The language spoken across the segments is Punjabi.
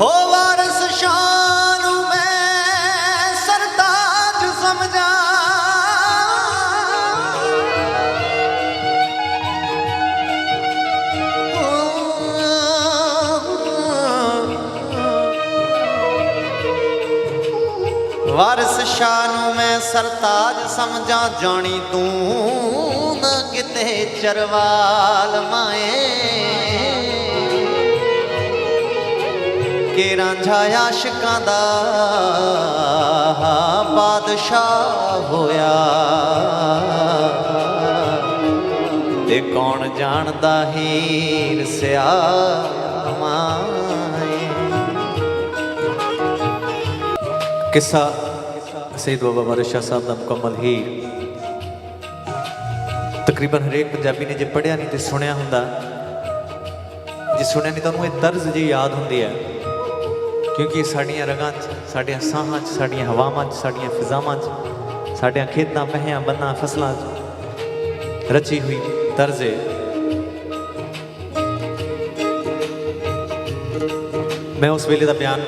ਹੋ ਵਾਰਸ ਸ਼ਾਹ ਨੂੰ ਮੈਂ ਸਰਤਾਜ ਸਮਝਾ। ਵਾਰਸ ਸ਼ਾਹ ਨੂੰ ਮੈਂ ਸਰਤਾਜ ਸਮਝਾ, ਜਾਣੀ ਤੂੰ ਨਾ ਕਿਤੇ ਚਰਵਾਲ ਮਾਏ। ਕਿ ਰਾਂਝਾ ਆਸ਼ਿਕਾਂ ਦਾ ਬਾਦਸ਼ਾਹ ਹੋਇਆ। ਤੇ ਕੌਣ ਜਾਣਦਾ ਹੀਰ ਸਿਆਮਾਏ? ਕਿੱਸਾ? ਸੈਦ ਬਾਬਾ ਵਾਰਿਸ ਸ਼ਾਹ ਸਾਹਿਬ ਦਾ ਮੁਕੰਮਲ ਹੀ ਤਕਰੀਬਨ ਹਰੇਕ ਪੰਜਾਬੀ ਨੇ ਜੇ ਪੜਿਆ ਨਹੀਂ ਤੇ ਸੁਣਿਆ ਹੁੰਦਾ। ਜੇ ਸੁਣਿਆ ਨਹੀਂ ਤਾਂ ਉਹਨੂੰ ਇਹ ਤਰਜ਼ ਜੀ ਯਾਦ ਹੁੰਦੀ ਹੈ। ਕਿਉਂਕਿ ਸਾਡੀਆਂ ਰਗਾਂ 'ਚ ਸਾਡੀਆਂ ਸਾਹਾਂ 'ਚ ਸਾਡੀਆਂ ਹਵਾਵਾਂ 'ਚ ਸਾਡੀਆਂ ਫਿਜ਼ਾਵਾਂ 'ਚ ਸਾਡੀਆਂ ਖੇਤਾਂ ਮਹਿਆਂ ਬੰਨਾਂ ਫਸਲਾਂ 'ਚ ਰਚੀ ਹੋਈ ਤਰਜ਼ ਹੈ ਮੈਂ ਉਸ ਵੇਲੇ ਦਾ ਬਿਆਨ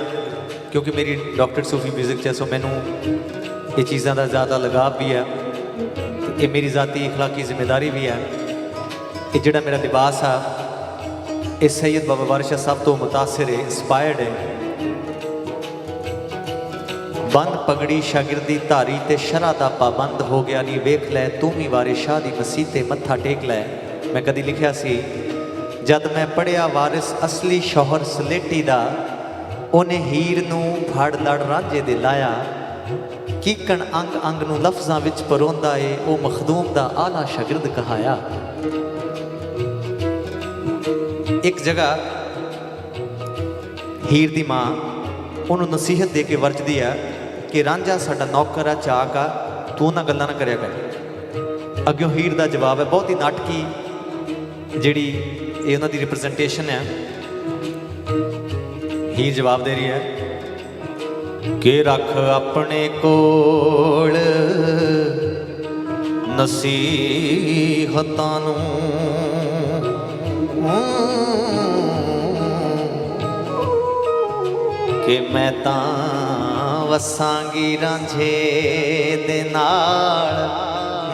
ਕਿਉਂਕਿ ਮੇਰੀ ਡਾਕਟਰ ਸੂਫੀ ਮਿਊਜ਼ਿਕ ਚ ਹੈ, ਸੋ ਮੈਨੂੰ ਇਹ ਚੀਜ਼ਾਂ ਦਾ ਜ਼ਿਆਦਾ ਲਗਾਵ ਵੀ ਹੈ ਤੇ ਇਹ ਮੇਰੀ ਜ਼ਾਤੀ اخلاقی ਜ਼ਿੰਮੇਵਾਰੀ ਵੀ ਹੈ ਇਹ ਜਿਹੜਾ ਮੇਰਾ ਲਿਬਾਸ ਆ ਇਹ ਸੈਯਦ ਬਾਬਾ ਵਾਰਿਸ ਸ਼ਾਹ ਸਾਹਿਬ ਤੋਂ ਮੁਤਾਸਿਰ ਹੈ ਇਨਸਪਾਇਰਡ ਹੈ ਬੰਦ ਪਗੜੀ ਸ਼ਾਗਿਰਦੀ ਧਾਰੀ ਤੇ ਸ਼ਰਾ ਦਾ ਪਾਬੰਦ ਹੋ ਗਿਆ ਨਹੀਂ ਵੇਖ ਲੈ, ਤੂੰ ਵੀ ਵਾਰਿਸ ਸ਼ਾਹ ਦੀ ਮਸੀਹ ਤੇ ਮੱਥਾ ਟੇਕ ਲੈ। ਮੈਂ ਕਦੀ ਲਿਖਿਆ ਸੀ, ਜਦ ਮੈਂ ਪੜਿਆ ਵਾਰਿਸ ਅਸਲੀ ਸ਼ੋਹਰ ਸਲੇਟੀ ਦਾ, ਉਹਨੇ ਹੀਰ ਨੂੰ ਫੜ ਲੜ ਰਾਂਝੇ ਦੇ ਲਾਇਆ। ਕੀਕਣ ਅੰਗ ਅੰਗ ਨੂੰ ਲਫ਼ਜ਼ਾਂ ਵਿੱਚ ਪਰੋਂਦਾ ਏ, ਉਹ ਮਖਦੂਮ ਦਾ ਆਲਾ ਸ਼ਾਗਿਰਦ ਕਹਾਇਆ। ਇੱਕ ਜਗ੍ਹਾ ਹੀਰ ਦੀ ਮਾਂ ਉਹਨੂੰ ਨਸੀਹਤ ਦੇ ਕੇ ਵਰਜਦੀ ਹੈ ਕਿ ਰਾਂਝਾ ਸਾਡਾ ਨੌਕਰ ਆ, ਚਾਕ ਆ, ਤੂੰ ਉਹਨਾਂ ਗੱਲਾਂ ਨਾ ਕਰਿਆ ਕਰ। ਅੱਗੇ ਹੀਰ ਦਾ ਜਵਾਬ ਹੈ, ਬਹੁਤ ਹੀ ਨਾਟਕੀ ਜਿਹੜੀ ਇਹ ਉਹਨਾਂ ਦੀ ਰਿਪਰੈਜ਼ੈਂਟੇਸ਼ਨ ਹੈ ਹੀਰ ਜਵਾਬ ਦੇ ਰਹੀ ਹੈ, ਕਿ ਰੱਖ ਆਪਣੇ ਕੋਲ ਨਸੀਹਤਾਂ ਨੂੰ। ਕਿ ਮੈਂ ਤਾਂ ਵਸਾਂਗੀ ਰਾਂਝੇ ਦੇ ਨਾਲ।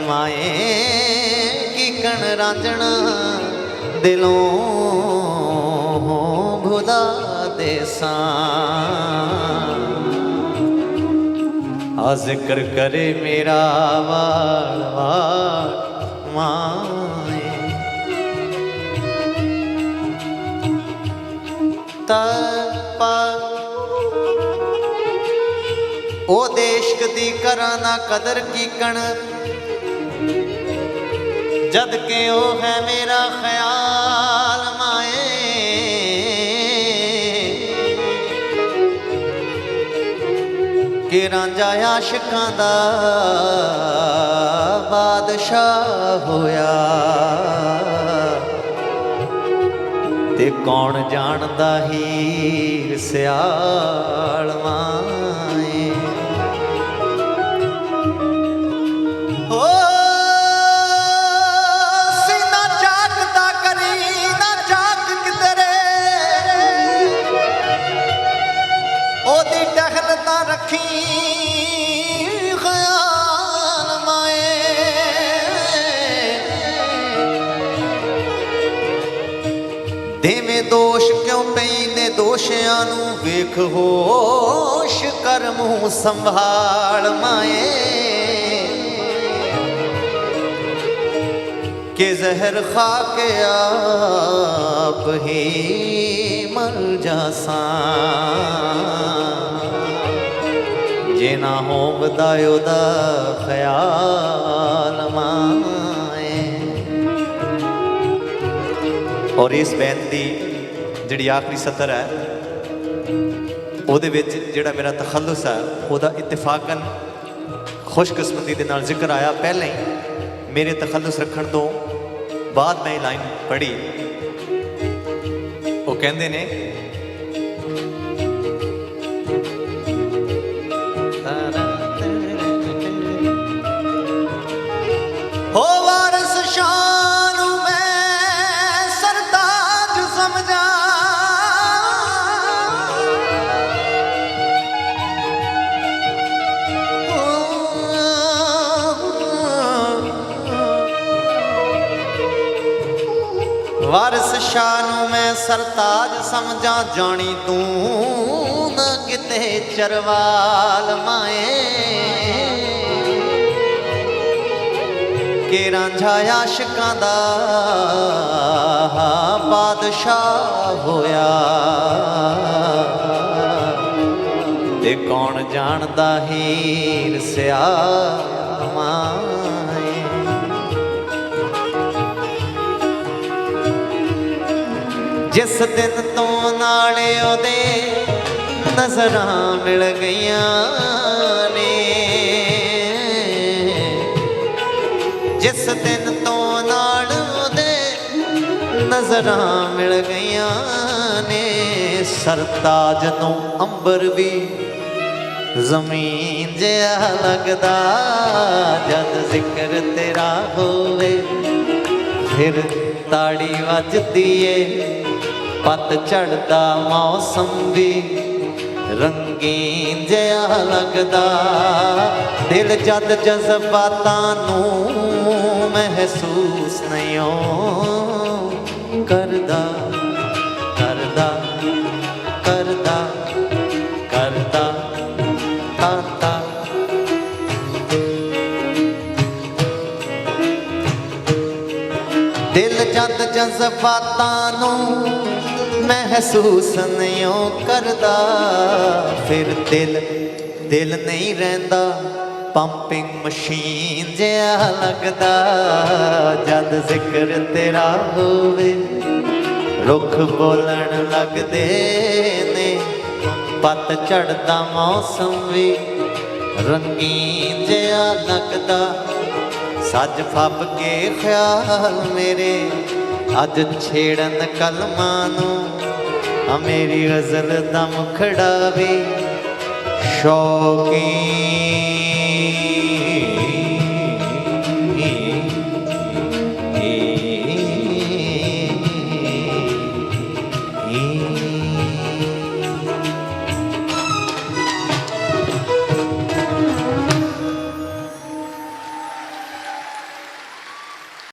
ਮਾਏ ਕੀਕਣ ਰਾਂਝਣਾ ਦਿਲੋਂ ਭੁਲਾ ਦੇ ਸਾਂ ਆ ਜ਼ਿਕਰ ਕਰੇ ਮੇਰਾ ਵਾਲ ਦੀ ਕਰਾਂ ਨਾ ਕਦਰ ਕੀਕਣ ਜਦ ਕਿ ਉਹ ਹੈ ਮੇਰਾ ਖਿਆਲ ਮਾਏ। ਕਿ ਰਾਂਝਾ ਆਸ਼ਿਕਾਂ ਦਾ ਬਾਦਸ਼ਾਹ ਹੋਇਆ। ਤੇ ਕੌਣ ਜਾਣਦਾ ਹੀ ਸਿਆਲ ਦੋਸ਼ ਕਿਉਂ ਪੈਂਦੇ? ਦੋਸ਼ਿਆਂ ਨੂੰ ਵੇਖ ਹੋਸ਼ ਕਰ ਮੂੰਹ ਸੰਭਾਲ ਮਾਏ। ਕਿ ਜ਼ਹਿਰ ਖਾ ਕੇ ਆਪ ਹੀ ਮਰ ਜਾਸਾਂ ਜੇ ਨਾ ਹੋਵਦਾ ਉਹਦਾ ਖਿਆਲ ਮਾਏ। ਔਰ ਇਸ ਬੈਂਦ ਜਿਹੜੀ ਆਖਰੀ ਸਤਰ ਹੈ, ਉਹਦੇ ਵਿੱਚ ਜਿਹੜਾ ਮੇਰਾ ਤਖੱਲਸ ਹੈ, ਉਹਦਾ ਇਤਫਾਕਨ ਖੁਸ਼ਕਿਸਮਤੀ ਦੇ ਨਾਲ ਜ਼ਿਕਰ ਆਇਆ। ਪਹਿਲਾਂ ਹੀ ਮੇਰੇ ਤਖੱਲਸ ਰੱਖਣ ਤੋਂ ਬਾਅਦ ਮੈਂ ਇਹ ਲਾਈਨ ਪੜ੍ਹੀ। ਉਹ ਕਹਿੰਦੇ ਨੇ ਸਰਤਾਜ ਸਮਝਾਂ ਜਾਣੀ ਤੂੰ ਨਾ ਕਿਤੇ ਚਰਵਾਲ ਮਾਏ। ਕਿ ਰਾਂਝਾ ਆਸ਼ਿਕਾਂ ਦਾ ਬਾਦਸ਼ਾਹ ਹੋਇਆ। ਤੇ ਕੌਣ ਜਾਣਦਾ ਹੀਰ ਸਿਆਮਾਏ ਜਿਸ ਦਿਨ ਤੋਂ ਨਾਲੇ ਉਹਦੇ ਨਜ਼ਰਾਂ ਮਿਲ ਗਈਆਂ ਨੇ। ਜਿਸ ਦਿਨ ਤੋਂ ਨਾਲ ਉਹਦੇ ਨਜ਼ਰਾਂ ਮਿਲ ਗਈਆਂ ਨੇ। ਸਰਤਾਜ ਨੂੰ ਅੰਬਰ ਵੀ ਜ਼ਮੀਨ ਜਿਹਾ ਲੱਗਦਾ, ਜਦ ਜ਼ਿਕਰ ਤੇਰਾ ਹੋਵੇ, ਫਿਰ ਤਾੜੀ ਵੱਜਦੀ ਏ। ਪੱਤ ਝੜਦਾ ਮੌਸਮ ਵੀ ਰੰਗੀਨ ਜਿਹਾ ਲੱਗਦਾ। ਦਿਲ ਜਦ ਜਜ਼ਬਾਤਾਂ ਨੂੰ ਮਹਿਸੂਸ ਨਹੀਂ ਓ ਕਰਦਾ। ਜਜ਼ਬਾਤਾਂ ਨੂੰ ਮਹਿਸੂਸ ਨਹੀਂ ਓ ਕਰਦਾ। ਫਿਰ ਦਿਲ ਦਿਲ ਨਹੀਂ ਰਹਿੰਦਾ। ਪੰਪਿੰਗ ਮਸ਼ੀਨ ਜਿਹਾ ਲੱਗਦਾ। ਜਦ ਜ਼ਿਕਰ ਤੇਰਾ ਹੋਵੇ, ਰੁੱਖ ਬੋਲਣ ਲੱਗਦੇ ਨੇ। ਪੱਤ ਝੜਦਾ ਮੌਸਮ ਵੀ ਰੰਗੀਨ ਜਿਹਾ ਲੱਗਦਾ। ਸੱਜ ਫੱਬ ਕੇ ਖਿਆਲ ਮੇਰੇ ਅੱਜ ਛੇੜਨ ਕਲਮਾਂ ਨੂੰ ਆ ਮੇਰੀ ਗਜ਼ਲ ਦਾ ਮੁਖੜਾ ਵੀ ਸ਼ੌਕੀ